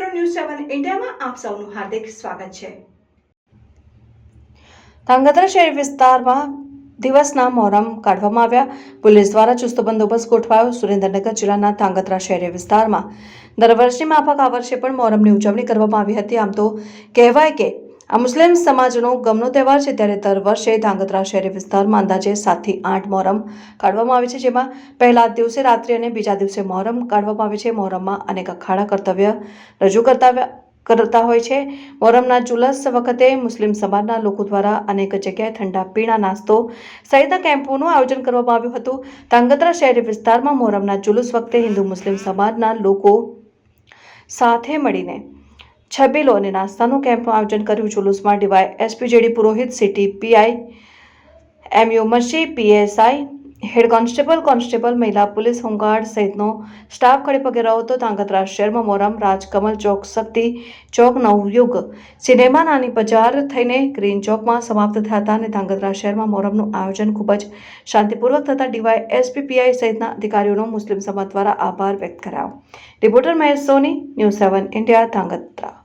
મિત્રો ન્યૂઝ સેવન ઇન્ડિયામાં આપ સૌનું હાર્દિક સ્વાગત છે. ધાંગધ્રા શહેર વિસ્તારમાં દિવસના મોહરમ કાઢવામાં આવ્યા. પોલીસ દ્વારા ચુસ્ત બંદોબસ્ત ગોઠવાયો. સુરેન્દ્રનગર જિલ્લાના ધાંગધ્રા શહેરી વિસ્તારમાં. દર વર્ષની માફક આ વર્ષે પણ મોહરમની ઉજવણી કરવામાં આવી હતી. આમ તો કહેવાય કે આ મુસ્લિમ સમાજનો ગમનો તહેવાર છે ત્યારે દર વર્ષે ધાંગધ્રા શહેરી વિસ્તારમાં અંદાજે સાતથી આઠ મોહરમ કાઢવામાં આવે છે. જેમાં પહેલા દિવસે રાત્રિ અને બીજા દિવસે મોહરમ કાઢવામાં આવે છે. મોહરમમાં અનેક અખાડા કર્તવ્ય રજૂ કરતા કરતા હોય છે. મોહરમના જુલસ વખતે મુસ્લિમ સમાજના લોકો દ્વારા અનેક જગ્યાએ ઠંડા પીણા, નાસ્તો સહિતના કેમ્પોનું આયોજન કરવામાં આવ્યું હતું. ધાંગધ્રા શહેરી વિસ્તારમાં મોહરમના જુલુસ વખતે હિન્દુ મુસ્લિમ સમાજના લોકો સાથે મળીને છબીલો અને નાસ્તાનું કેમ્પનું આયોજન કર્યું જુલુસમાં DY SP J D Purohit city PI MU મશી, PSI, head constable constable, મહિલા પોલીસ, હોમગાર્ડ સહિતનો સ્ટાફ ખડે પગે રહ્યો હતો. ધાંગધ્રા શહેરમાં મોરમ, રાજકમલ ચોક, શક્તિ ચોક, નવયુગ સિનેમા, નાની બજાર થઈને ગ્રીન ચોકમાં સમાપ્ત થયા હતા અને ધાંગધ્રા શહેરમાં મોરમનું આયોજન ખૂબ જ શાંતિપૂર્વક થતા ડીવાય એસપીપીઆઈ સહિતના અધિકારીઓનો મુસ્લિમ સમાજ દ્વારા આભાર વ્યક્ત કરાયો. Reporter Mahesh Soni, news seven India Dhrangadhra